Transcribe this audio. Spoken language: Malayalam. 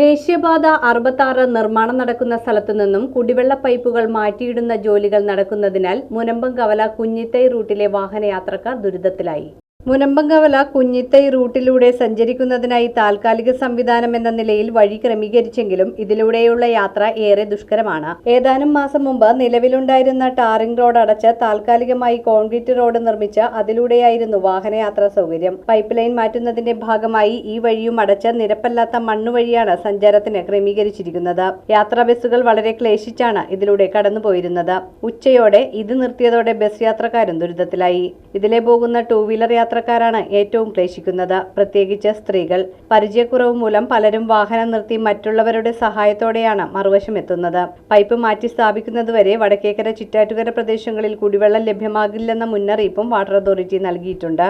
ദേശീയപാത അറുപത്താറ് നിർമ്മാണം നടക്കുന്ന സ്ഥലത്തു നിന്നും കുടിവെള്ള പൈപ്പുകൾ മാറ്റിയിടുന്ന ജോലികൾ നടക്കുന്നതിനാൽ മുനമ്പം കവല കുഞ്ഞിത്തൈ റൂട്ടിലെ വാഹനയാത്രക്കാർ ദുരിതത്തിലായി. മുനമ്പം കവല കുഞ്ഞിത്തൈ റൂട്ടിലൂടെ സഞ്ചരിക്കുന്നതിനായി താൽക്കാലിക സംവിധാനം എന്ന നിലയിൽ വഴി ക്രമീകരിച്ചെങ്കിലും ഇതിലൂടെയുള്ള യാത്ര ഏറെ ദുഷ്കരമാണ്. ഏതാനും മാസം മുമ്പ് നിലവിലുണ്ടായിരുന്ന ടാറിംഗ് റോഡ് അടച്ച് താൽക്കാലികമായി കോൺക്രീറ്റ് റോഡ് നിർമ്മിച്ച് അതിലൂടെയായിരുന്നു വാഹനയാത്രാ സൗകര്യം. പൈപ്പ് ലൈൻ മാറ്റുന്നതിന്റെ ഭാഗമായി ഈ വഴിയും അടച്ച് നിരപ്പല്ലാത്ത മണ്ണു വഴിയാണ് സഞ്ചാരത്തിന് ക്രമീകരിച്ചിരിക്കുന്നത്. യാത്രാ ബസ്സുകൾ വളരെ ക്ലേശിച്ചാണ് ഇതിലൂടെ കടന്നുപോയിരുന്നത്. ഉച്ചയോടെ ഇത് നിർത്തിയതോടെ ബസ് യാത്രക്കാരും ദുരിതത്തിലായി. ഇതിലെ പോകുന്ന ടൂ വീലർ യാത്രക്കാരാണ് ഏറ്റവും ക്ലേശിക്കുന്നത്. പ്രത്യേകിച്ച് സ്ത്രീകൾ. പരിചയക്കുറവ് മൂലം പലരും വാഹനം നിർത്തി മറ്റുള്ളവരുടെ സഹായത്തോടെയാണ് മറുവശം എത്തുന്നത് പൈപ്പ് മാറ്റി സ്ഥാപിക്കുന്നതുവരെ വടക്കേക്കര ചിറ്റാറ്റുകര പ്രദേശങ്ങളിൽ കുടിവെള്ളം ലഭ്യമാകില്ലെന്ന മുന്നറിയിപ്പും വാട്ടർ അതോറിറ്റി നൽകിയിട്ടുണ്ട്.